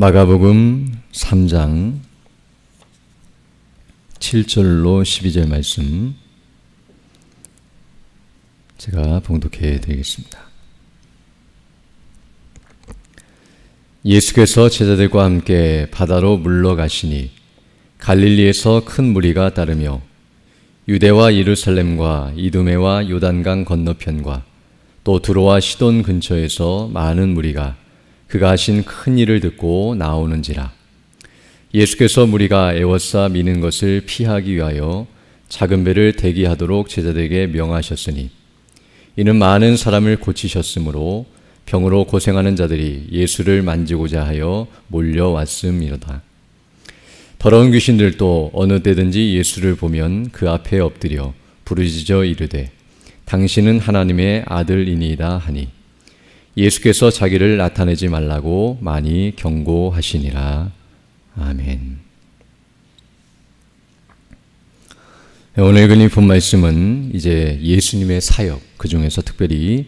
마가복음 3장 7절로 12절 말씀 제가 봉독해 드리겠습니다. 예수께서 제자들과 함께 바다로 물러가시니 갈릴리에서 큰 무리가 따르며 유대와 예루살렘과 이두메와 요단강 건너편과 또 두로와 시돈 근처에서 많은 무리가 그가 하신 큰 일을 듣고 나오는지라 예수께서 무리가 애워싸 미는 것을 피하기 위하여 작은 배를 대기하도록 제자들에게 명하셨으니 이는 많은 사람을 고치셨으므로 병으로 고생하는 자들이 예수를 만지고자 하여 몰려왔음이로다. 더러운 귀신들도 어느 때든지 예수를 보면 그 앞에 엎드려 부르짖어 이르되 당신은 하나님의 아들이니이다 하니 예수께서 자기를 나타내지 말라고 많이 경고하시니라. 아멘. 오늘 읽은 본 말씀은 이제 예수님의 사역, 그 중에서 특별히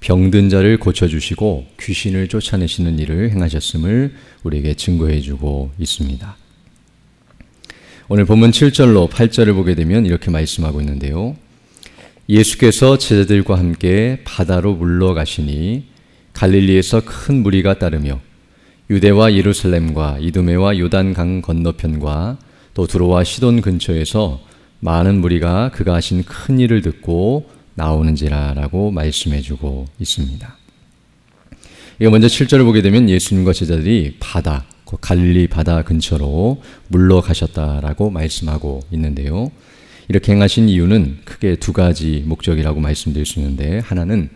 병든 자를 고쳐주시고 귀신을 쫓아내시는 일을 행하셨음을 우리에게 증거해 주고 있습니다. 오늘 본문 7절로 8절을 보게 되면 이렇게 말씀하고 있는데요. 예수께서 제자들과 함께 바다로 물러가시니 갈릴리에서 큰 무리가 따르며 유대와 예루살렘과 이두메와 요단강 건너편과 또 두로와 시돈 근처에서 많은 무리가 그가 하신 큰 일을 듣고 나오는지라라고 말씀해 주고 있습니다. 이거 먼저 7절을 보게 되면 예수님과 제자들이 바다, 그 갈릴리 바다 근처로 물러가셨다라고 말씀하고 있는데요. 이렇게 행하신 이유는 크게 두 가지 목적이라고 말씀드릴 수 있는데 하나는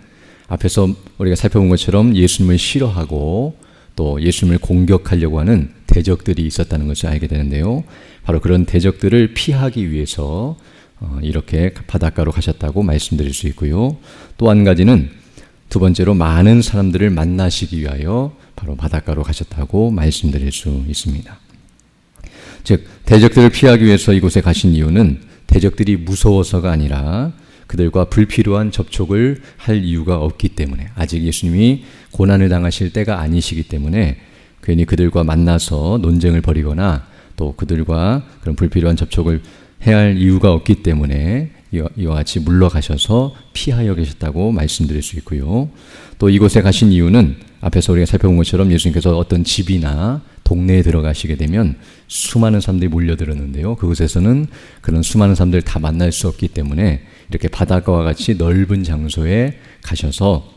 앞에서 우리가 살펴본 것처럼 예수님을 싫어하고 또 예수님을 공격하려고 하는 대적들이 있었다는 것을 알게 되는데요. 바로 그런 대적들을 피하기 위해서 어, 이렇게 바닷가로 가셨다고 말씀드릴 수 있고요. 또 한 가지는 두 번째로 많은 사람들을 만나시기 위하여 바로 바닷가로 가셨다고 말씀드릴 수 있습니다. 즉, 대적들을 피하기 위해서 이곳에 가신 이유는 대적들이 무서워서가 아니라 그들과 불필요한 접촉을 할 이유가 없기 때문에 아직 예수님이 고난을 당하실 때가 아니시기 때문에 괜히 그들과 만나서 논쟁을 벌이거나 또 그들과 그런 불필요한 접촉을 해야 할 이유가 없기 때문에 이와 같이 물러가셔서 피하여 계셨다고 말씀드릴 수 있고요. 또 이곳에 가신 이유는 앞에서 우리가 살펴본 것처럼 예수님께서 어떤 집이나 동네에 들어가시게 되면 수많은 사람들이 몰려들었는데요. 그곳에서는 그런 수많은 사람들 다 만날 수 없기 때문에 이렇게 바닷가와 같이 넓은 장소에 가셔서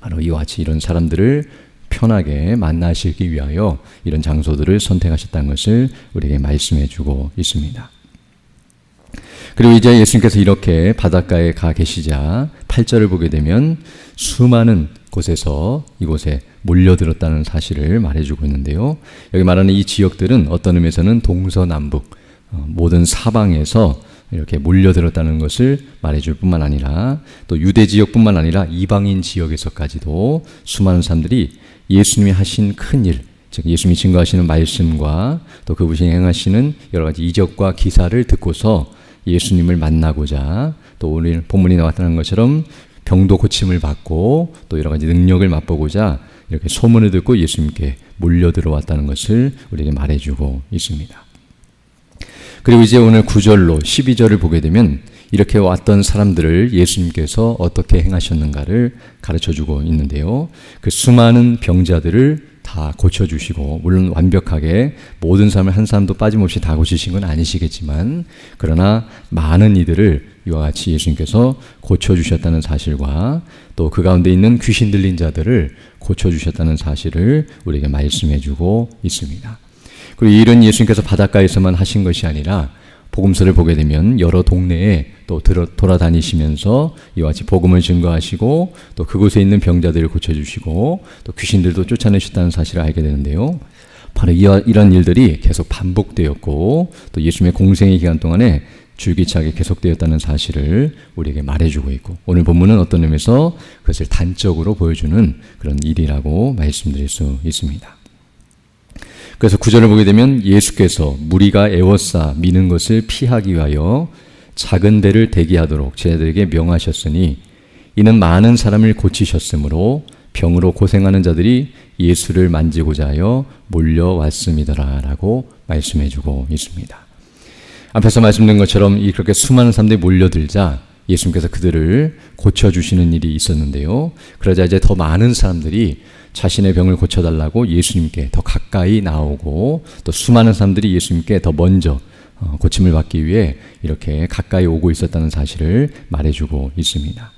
바로 이와 같이 이런 사람들을 편하게 만나시기 위하여 이런 장소들을 선택하셨다는 것을 우리에게 말씀해 주고 있습니다. 그리고 이제 예수님께서 이렇게 바닷가에 가 계시자 8절을 보게 되면 수많은 곳에서 이곳에 몰려들었다는 사실을 말해주고 있는데요. 여기 말하는 이 지역들은 어떤 의미에서는 동서남북 어, 모든 사방에서 이렇게 몰려들었다는 것을 말해줄 뿐만 아니라 또 유대 지역뿐만 아니라 이방인 지역에서까지도 수많은 사람들이 예수님이 하신 큰 일, 즉 예수님이 증거하시는 말씀과 또 그분이 행하시는 여러 가지 이적과 기사를 듣고서 예수님을 만나고자 또 오늘 본문이 나왔다는 것처럼 병도 고침을 받고 또 여러 가지 능력을 맛보고자 이렇게 소문을 듣고 예수님께 몰려 들어왔다는 것을 우리에게 말해주고 있습니다. 그리고 이제 오늘 9절로 12절을 보게 되면 이렇게 왔던 사람들을 예수님께서 어떻게 행하셨는가를 가르쳐 주고 있는데요. 그 수많은 병자들을 다 고쳐주시고, 물론 완벽하게 모든 사람을 한 사람도 빠짐없이 다 고치신 건 아니시겠지만, 그러나 많은 이들을 이와 같이 예수님께서 고쳐주셨다는 사실과 또 그 가운데 있는 귀신 들린 자들을 고쳐주셨다는 사실을 우리에게 말씀해 주고 있습니다. 그리고 이런 예수님께서 바닷가에서만 하신 것이 아니라 복음서를 보게 되면 여러 동네에 또 돌아다니시면서 이와 같이 복음을 증거하시고 또 그곳에 있는 병자들을 고쳐주시고 또 귀신들도 쫓아내셨다는 사실을 알게 되는데요. 바로 이런 일들이 계속 반복되었고 또 예수님의 공생의 기간 동안에 줄기차게 계속되었다는 사실을 우리에게 말해주고 있고 오늘 본문은 어떤 의미에서 그것을 단적으로 보여주는 그런 일이라고 말씀드릴 수 있습니다. 그래서 구절을 보게 되면 예수께서 무리가 애워싸 미는 것을 피하기 위하여 작은 배를 대기하도록 제자들에게 명하셨으니 이는 많은 사람을 고치셨으므로 병으로 고생하는 자들이 예수를 만지고자 하여 몰려왔음이더라라고 말씀해 주고 있습니다. 앞에서 말씀드린 것처럼 이 그렇게 수많은 사람들이 몰려들자 예수님께서 그들을 고쳐주시는 일이 있었는데요. 그러자 이제 더 많은 사람들이 자신의 병을 고쳐달라고 예수님께 더 가까이 나오고 또 수많은 사람들이 예수님께 더 먼저 어, 고침을 받기 위해 이렇게 가까이 오고 있었다는 사실을 말해주고 있습니다.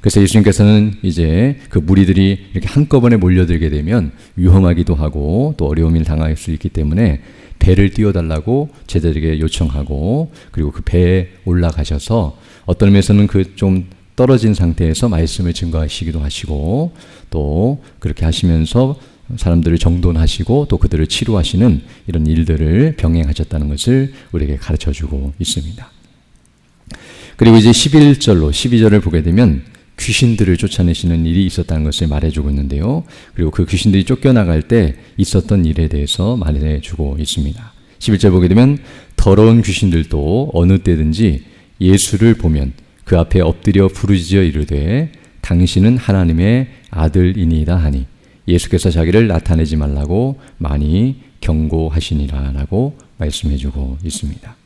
그래서 예수님께서는 이제 그 무리들이 이렇게 한꺼번에 몰려들게 되면 위험하기도 하고 또 어려움을 당할 수 있기 때문에 배를 띄워달라고 제자들에게 요청하고 그리고 그 배에 올라가셔서 어떤 면에서는 그 좀 떨어진 상태에서 말씀을 증거하시기도 하시고 또 그렇게 하시면서 사람들을 정돈하시고 또 그들을 치료하시는 이런 일들을 병행하셨다는 것을 우리에게 가르쳐 주고 있습니다. 그리고 이제 11절로 12절을 보게 되면 귀신들을 쫓아내시는 일이 있었다는 것을 말해주고 있는데요. 그리고 그 귀신들이 쫓겨나갈 때 있었던 일에 대해서 말해주고 있습니다. 11절 보게 되면 더러운 귀신들도 어느 때든지 예수를 보면 그 앞에 엎드려 부르짖어 이르되 당신은 하나님의 아들이니이다 하니 예수께서 자기를 나타내지 말라고 많이 경고하시니라라고 말씀해주고 있습니다.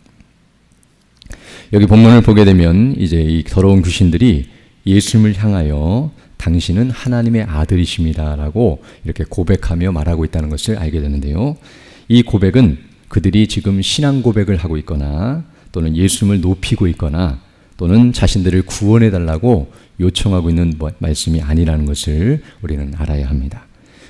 여기 본문을 보게 되면 이제 이 더러운 귀신들이 예수님을 향하여 당신은 하나님의 아들이십니다라고 이렇게 고백하며 말하고 있다는 것을 알게 되는데요. 이 고백은 그들이 지금 신앙 고백을 하고 있거나 또는 예수님을 높이고 있거나 또는 자신들을 구원해 달라고 요청하고 있는 뭐, 말씀이 아니라는 것을 우리는 알아야 합니다.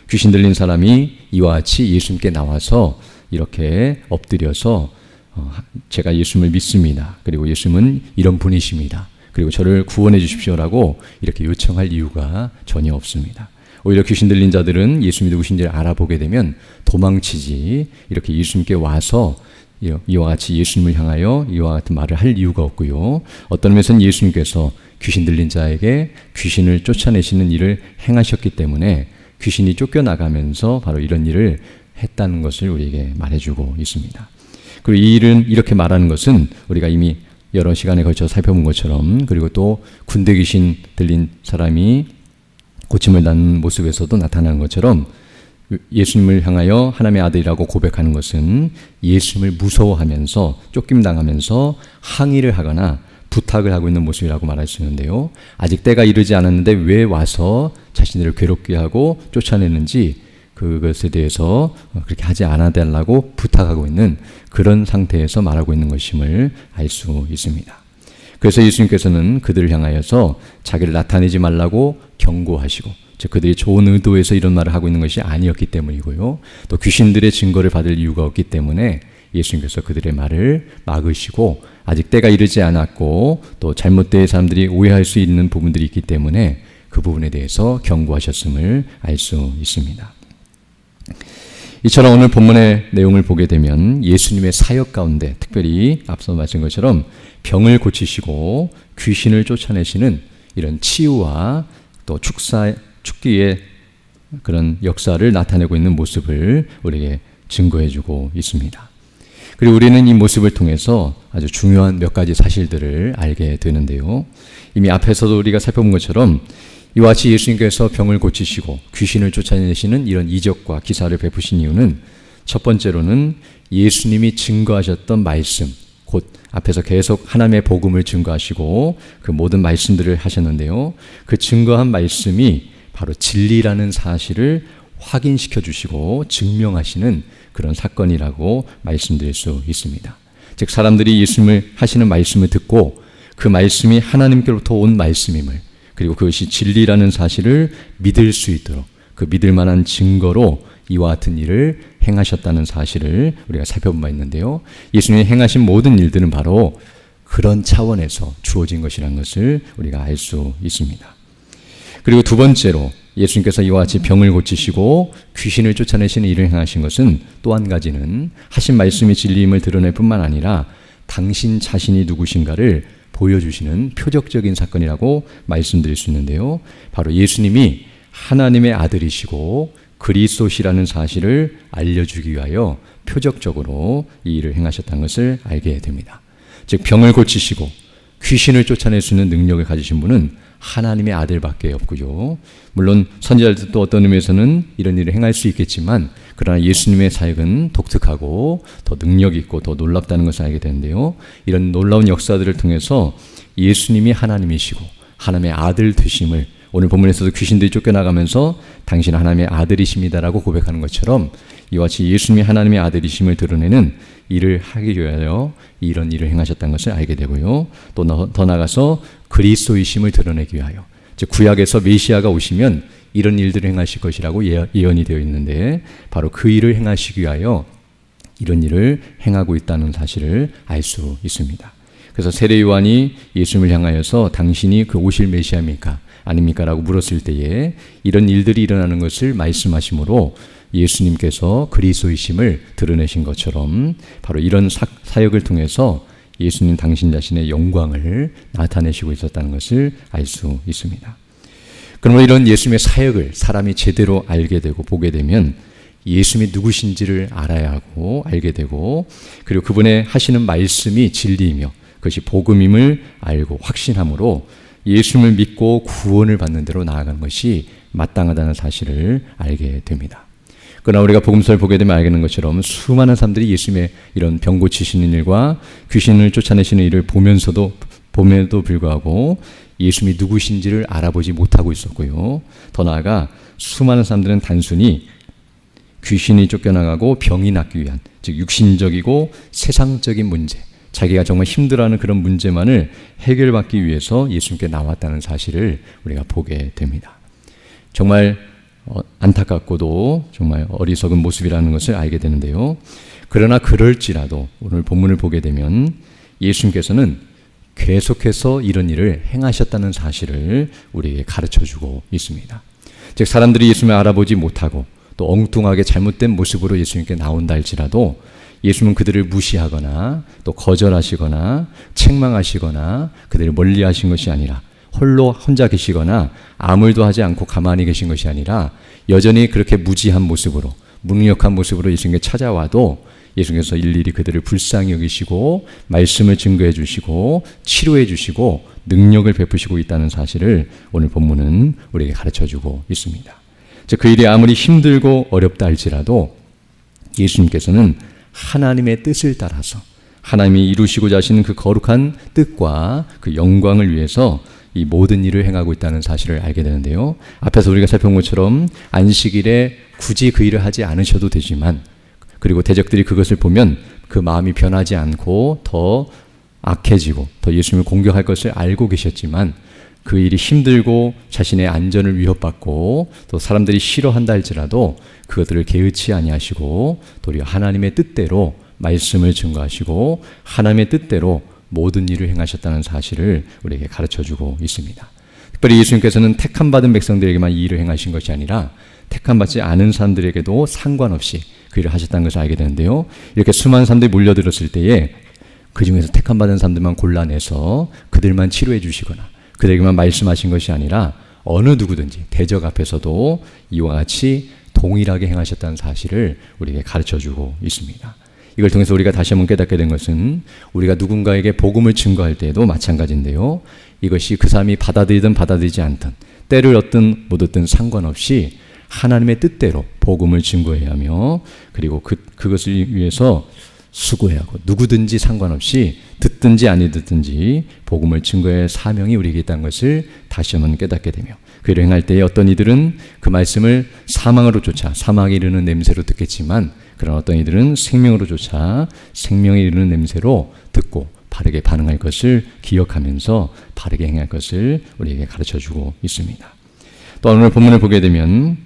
귀신 들린 사람이 이와 같이 예수님께 나와서 이렇게 엎드려서 어, 제가 예수님을 믿습니다. 그리고 예수님은 이런 분이십니다. 그리고 저를 구원해 주십시오라고 이렇게 요청할 이유가 전혀 없습니다. 오히려 귀신 들린 자들은 예수님이 누구신지를 알아보게 되면 도망치지 이렇게 예수님께 와서 이와 같이 예수님을 향하여 이와 같은 말을 할 이유가 없고요. 어떤 면에서는 예수님께서 귀신 들린 자에게 귀신을 쫓아내시는 일을 행하셨기 때문에 귀신이 쫓겨나가면서 바로 이런 일을 했다는 것을 우리에게 말해주고 있습니다. 그리고 이 일은 이렇게 말하는 것은 우리가 이미 여러 시간에 걸쳐 살펴본 것처럼 그리고 또 군대 귀신 들린 사람이 고침을 낳는 모습에서도 나타나는 것처럼 예수님을 향하여 하나님의 아들이라고 고백하는 것은 예수님을 무서워하면서 쫓김당하면서 항의를 하거나 부탁을 하고 있는 모습이라고 말할 수 있는데요. 아직 때가 이르지 않았는데 왜 와서 자신들을 괴롭게 하고 쫓아내는지 그것에 대해서 그렇게 하지 않아 달라고 부탁하고 있는 그런 상태에서 말하고 있는 것임을 알 수 있습니다. 그래서 예수님께서는 그들을 향하여서 자기를 나타내지 말라고 경고하시고 즉 그들이 좋은 의도에서 이런 말을 하고 있는 것이 아니었기 때문이고요. 또 귀신들의 증거를 받을 이유가 없기 때문에 예수님께서 그들의 말을 막으시고 아직 때가 이르지 않았고 또 잘못된 사람들이 오해할 수 있는 부분들이 있기 때문에 그 부분에 대해서 경고하셨음을 알 수 있습니다. 이처럼 오늘 본문의 내용을 보게 되면 예수님의 사역 가운데 특별히 앞서 말씀 것처럼 병을 고치시고 귀신을 쫓아내시는 이런 치유와 또 축사 축기의 그런 역사를 나타내고 있는 모습을 우리에게 증거해주고 있습니다. 그리고 우리는 이 모습을 통해서 아주 중요한 몇 가지 사실들을 알게 되는데요. 이미 앞에서도 우리가 살펴본 것처럼 이와 같이 예수님께서 병을 고치시고 귀신을 쫓아내시는 이런 이적과 기사를 베푸신 이유는 첫 번째로는 예수님이 증거하셨던 말씀, 곧 앞에서 계속 하나님의 복음을 증거하시고 그 모든 말씀들을 하셨는데요. 그 증거한 말씀이 바로 진리라는 사실을 확인시켜 주시고 증명하시는 그런 사건이라고 말씀드릴 수 있습니다. 즉 사람들이 예수님을 하시는 말씀을 듣고 그 말씀이 하나님께로부터 온 말씀임을 그리고 그것이 진리라는 사실을 믿을 수 있도록 그 믿을 만한 증거로 이와 같은 일을 행하셨다는 사실을 우리가 살펴본 바 있는데요. 예수님이 행하신 모든 일들은 바로 그런 차원에서 주어진 것이라는 것을 우리가 알 수 있습니다. 그리고 두 번째로 예수님께서 이와 같이 병을 고치시고 귀신을 쫓아내시는 일을 행하신 것은 또 한 가지는 하신 말씀이 진리임을 드러낼 뿐만 아니라 당신 자신이 누구신가를 보여주시는 표적적인 사건이라고 말씀드릴 수 있는데요. 바로 예수님이 하나님의 아들이시고 그리스도시라는 사실을 알려주기 위하여 표적적으로 이 일을 행하셨다는 것을 알게 됩니다. 즉 병을 고치시고 귀신을 쫓아낼 수 있는 능력을 가지신 분은 하나님의 아들밖에 없고요. 물론 선지자들도 어떤 의미에서는 이런 일을 행할 수 있겠지만 그러나 예수님의 사역은 독특하고 더 능력 있고 더 놀랍다는 것을 알게 되는데요. 이런 놀라운 역사들을 통해서 예수님이 하나님이시고 하나님의 아들 되심을 오늘 본문에서도 귀신들이 쫓겨나가면서 당신 하나님의 아들이십니다라고 고백하는 것처럼 이와 같이 예수님이 하나님의 아들이심을 드러내는 일을 하기 위하여 이런 일을 행하셨다는 것을 알게 되고요. 또 더 나가서 그리스도이심을 드러내기 위하여 즉 구약에서 메시아가 오시면 이런 일들을 행하실 것이라고 예, 예언이 되어 있는데 바로 그 일을 행하시기 위하여 이런 일을 행하고 있다는 사실을 알 수 있습니다. 그래서 세례 요한이 예수님을 향하여서 당신이 그 오실 메시아입니까? 아닙니까? 라고 물었을 때에 이런 일들이 일어나는 것을 말씀하시므로 예수님께서 그리스도이심을 드러내신 것처럼 바로 이런 사, 사역을 통해서 예수님 당신 자신의 영광을 나타내시고 있었다는 것을 알 수 있습니다. 그러므로 이런 예수님의 사역을 사람이 제대로 알게 되고 보게 되면 예수님이 누구신지를 알아야 하고 알게 되고 그리고 그분의 하시는 말씀이 진리이며 그것이 복음임을 알고 확신함으로 예수님을 믿고 구원을 받는 대로 나아가는 것이 마땅하다는 사실을 알게 됩니다. 그러나 우리가 복음서를 보게 되면 알게 되는 것처럼 수많은 사람들이 예수님의 이런 병 고치시는 일과 귀신을 쫓아내시는 일을 보면서도 봄에도 불구하고 예수님이 누구신지를 알아보지 못하고 있었고요. 더 나아가 수많은 사람들은 단순히 귀신이 쫓겨나가고 병이 낫기 위한 즉 육신적이고 세상적인 문제 자기가 정말 힘들어하는 그런 문제만을 해결받기 위해서 예수님께 나왔다는 사실을 우리가 보게 됩니다. 정말 어, 안타깝고도 정말 어리석은 모습이라는 것을 알게 되는데요. 그러나 그럴지라도 오늘 본문을 보게 되면 예수님께서는 계속해서 이런 일을 행하셨다는 사실을 우리에게 가르쳐 주고 있습니다. 즉, 사람들이 예수님을 알아보지 못하고 또 엉뚱하게 잘못된 모습으로 예수님께 나온다 할지라도 예수님은 그들을 무시하거나 또 거절하시거나 책망하시거나 그들을 멀리 하신 것이 아니라 홀로 혼자 계시거나 아무 일도 하지 않고 가만히 계신 것이 아니라 여전히 그렇게 무지한 모습으로 무능력한 모습으로 예수님께 찾아와도 예수님께서 일일이 그들을 불쌍히 여기시고 말씀을 증거해 주시고 치료해 주시고 능력을 베푸시고 있다는 사실을 오늘 본문은 우리에게 가르쳐 주고 있습니다. 즉그 일이 아무리 힘들고 어렵다 할지라도 예수님께서는 하나님의 뜻을 따라서 하나님이 이루시고자 하시는 그 거룩한 뜻과 그 영광을 위해서 이 모든 일을 행하고 있다는 사실을 알게 되는데요. 앞에서 우리가 살펴본 것처럼 안식일에 굳이 그 일을 하지 않으셔도 되지만 그리고 대적들이 그것을 보면 그 마음이 변하지 않고 더 악해지고 더 예수님을 공격할 것을 알고 계셨지만 그 일이 힘들고 자신의 안전을 위협받고 또 사람들이 싫어한다 할지라도 그것들을 개의치 아니하시고 도리어 하나님의 뜻대로 말씀을 증거하시고 하나님의 뜻대로 모든 일을 행하셨다는 사실을 우리에게 가르쳐 주고 있습니다. 특별히 예수님께서는 택함 받은 백성들에게만 이 일을 행하신 것이 아니라 택함 받지 않은 사람들에게도 상관없이 그 일을 하셨다는 것을 알게 되는데요. 이렇게 수많은 사람들이 몰려들었을 때에 그 중에서 택함 받은 사람들만 골라내서 그들만 치료해 주시거나 그들에게만 말씀하신 것이 아니라 어느 누구든지 대적 앞에서도 이와 같이 동일하게 행하셨다는 사실을 우리에게 가르쳐 주고 있습니다. 이걸 통해서 우리가 다시 한번 깨닫게 된 것은 우리가 누군가에게 복음을 증거할 때에도 마찬가지인데요. 이것이 그 사람이 받아들이든 받아들이지 않든 때를 얻든 못 얻든 상관없이 하나님의 뜻대로 복음을 증거해야 하며 그리고 그, 그것을 위해서 수고해야 하고 누구든지 상관없이 듣든지 아니 듣든지 복음을 증거할 사명이 우리에게 있다는 것을 다시 한번 깨닫게 되며 그를 행할 때에 어떤 이들은 그 말씀을 사망으로 쫓아 사망에 이르는 냄새로 듣겠지만 그런 어떤 이들은 생명으로 쫓아 생명에 이르는 냄새로 듣고 바르게 반응할 것을 기억하면서 바르게 행할 것을 우리에게 가르쳐 주고 있습니다. 또 오늘 본문을 보게 되면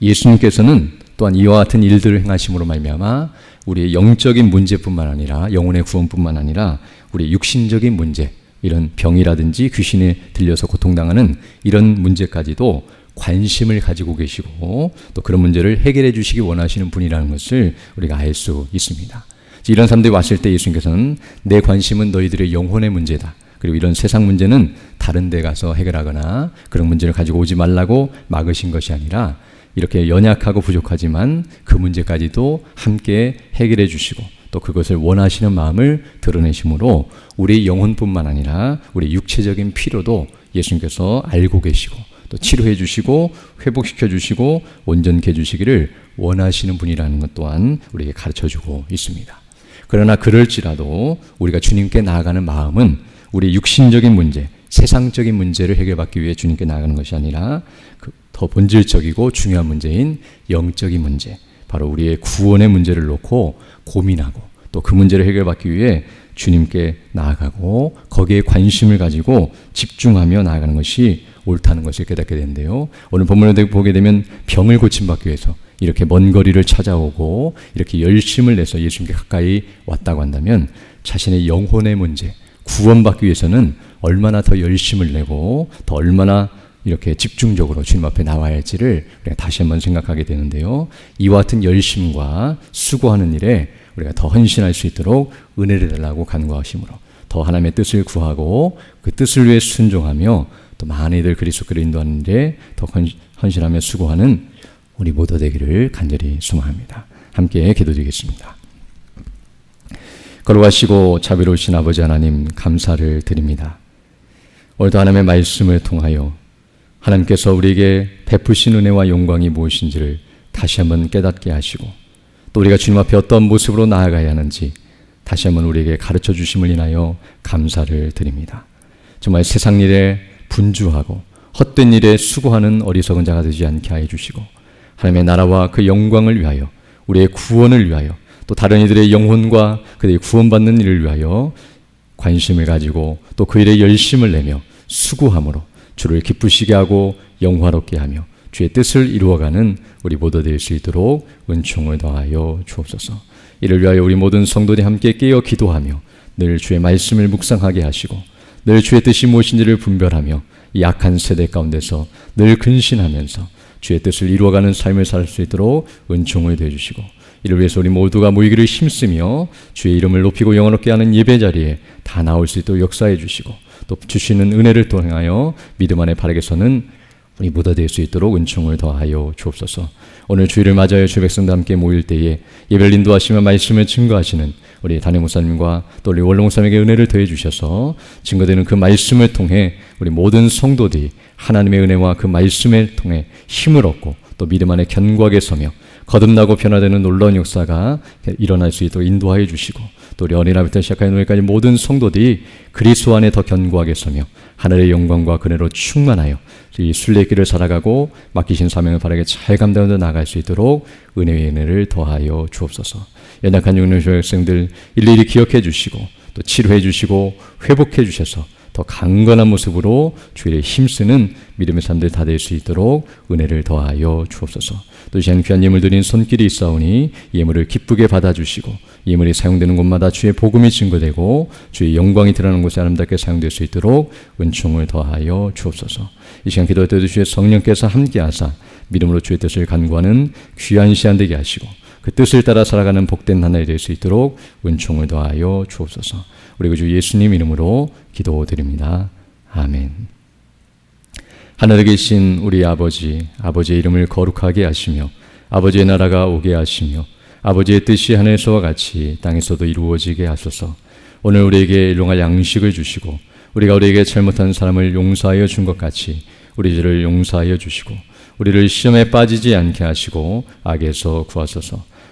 예수님께서는 또한 이와 같은 일들을 행하심으로 말미암아 우리의 영적인 문제뿐만 아니라 영혼의 구원뿐만 아니라 우리의 육신적인 문제 이런 병이라든지 귀신에 들려서 고통당하는 이런 문제까지도 관심을 가지고 계시고 또 그런 문제를 해결해 주시기 원하시는 분이라는 것을 우리가 알 수 있습니다. 이런 사람들이 왔을 때 예수님께서는 내 관심은 너희들의 영혼의 문제다. 그리고 이런 세상 문제는 다른 데 가서 해결하거나 그런 문제를 가지고 오지 말라고 막으신 것이 아니라 이렇게 연약하고 부족하지만 그 문제까지도 함께 해결해 주시고 또또 그것을 원하시는 마음을 드러내심으로 우리 영혼뿐만 아니라 우리 육체적인 필요도 예수님께서 알고 계시고 또 치료해 주시고 회복시켜 주시고 온전케 해 주시기를 원하시는 분이라는 것 또한 우리에게 가르쳐 주고 있습니다. 그러나 그럴지라도 우리가 주님께 나아가는 마음은 우리 육신적인 문제, 세상적인 문제를 해결받기 위해 주님께 나아가는 것이 아니라 그 더 본질적이고 중요한 문제인 영적인 문제, 바로 우리의 구원의 문제를 놓고 고민하고 또 그 문제를 해결받기 위해 주님께 나아가고 거기에 관심을 가지고 집중하며 나아가는 것이 옳다는 것을 깨닫게 되는데요. 오늘 본문을 보게 되면 병을 고침받기 위해서 이렇게 먼 거리를 찾아오고 이렇게 열심을 내서 예수님께 가까이 왔다고 한다면 자신의 영혼의 문제, 구원받기 위해서는 얼마나 더 열심을 내고 더 얼마나 이렇게 집중적으로 주님 앞에 나와야 할지를 우리가 다시 한번 생각하게 되는데요. 이와 같은 열심과 수고하는 일에 우리가 더 헌신할 수 있도록 은혜를 달라고 간구하심으로 더 하나님의 뜻을 구하고 그 뜻을 위해 순종하며 또 많은 이들 그리스도를 인도하는 일에 더 헌신하며 수고하는 우리 모두 되기를 간절히 소망합니다. 함께 기도드리겠습니다. 걸어가시고 자비로우신 아버지 하나님 감사를 드립니다. 오늘도 하나님의 말씀을 통하여 하나님께서 우리에게 베푸신 은혜와 영광이 무엇인지를 다시 한번 깨닫게 하시고 또 우리가 주님 앞에 어떤 모습으로 나아가야 하는지 다시 한번 우리에게 가르쳐 주심을 인하여 감사를 드립니다. 정말 세상 일에 분주하고 헛된 일에 수고하는 어리석은 자가 되지 않게 하여 주시고 하나님의 나라와 그 영광을 위하여 우리의 구원을 위하여 또 다른 이들의 영혼과 그들이 구원받는 일을 위하여 관심을 가지고 또 그 일에 열심을 내며 수고함으로 주를 기쁘시게 하고 영화롭게 하며 주의 뜻을 이루어가는 우리 모두 될 수 있도록 은총을 더하여 주옵소서. 이를 위하여 우리 모든 성도들이 함께 깨어 기도하며 늘 주의 말씀을 묵상하게 하시고 늘 주의 뜻이 무엇인지를 분별하며 약한 세대 가운데서 늘 근신하면서 주의 뜻을 이루어가는 삶을 살 수 있도록 은총을 되어 주시고 이를 위해서 우리 모두가 모이기를 힘쓰며 주의 이름을 높이고 영원롭게 하는 예배 자리에 다 나올 수 있도록 역사해 주시고 또 주시는 은혜를 통하여 믿음 안에 바르게 서는 우리 모두 될 수 있도록 은총을 더하여 주옵소서. 오늘 주일을 맞아요 주 백성과 함께 모일 때에 예배를 인도하시며 말씀을 증거하시는 우리 담임 목사님과 또 우리 원로 목사님에게 은혜를 더해 주셔서 증거되는 그 말씀을 통해 우리 모든 성도들이 하나님의 은혜와 그 말씀을 통해 힘을 얻고 또 믿음 안에 견고하게 서며 거듭나고 변화되는 놀라운 역사가 일어날 수 있도록 인도하여 주시고 또 우리 어린아이부터 시작하여 노예까지 모든 성도들이 그리스도 안에 더 견고하게 서며 하늘의 영광과 그네로 충만하여 이 순례길을 살아가고 맡기신 사명을 바르게 잘 감당하며 나갈 수 있도록 은혜의 은혜를 더하여 주옵소서. 연약한 육류 학생들 일일이 기억해 주시고 또 치료해 주시고 회복해 주셔서 더 강건한 모습으로 주일에 힘쓰는 믿음의 사람들 다 될 수 있도록 은혜를 더하여 주옵소서. 또 이시간 귀한 예물 드린 손길이 있사오니 예물을 기쁘게 받아주시고 예물이 사용되는 곳마다 주의 복음이 증거되고 주의 영광이 드러나는 곳에 아름답게 사용될 수 있도록 은총을 더하여 주옵소서. 이 시간 기도할 때도 주의 성령께서 함께하사 믿음으로 주의 뜻을 간구하는 귀한 시간 되게 하시고 그 뜻을 따라 살아가는 복된 하나이 될 수 있도록 은총을 더하여 주옵소서. 우리 주 예수님 이름으로 기도드립니다. 아멘. 하늘에 계신 우리 아버지, 아버지의 이름을 거룩하게 하시며 아버지의 나라가 오게 하시며 아버지의 뜻이 하늘에서와 같이 땅에서도 이루어지게 하소서. 오늘 우리에게 일용할 양식을 주시고 우리가 우리에게 잘못한 사람을 용서하여 준 것 같이 우리 죄를 용서하여 주시고 우리를 시험에 빠지지 않게 하시고 악에서 구하소서.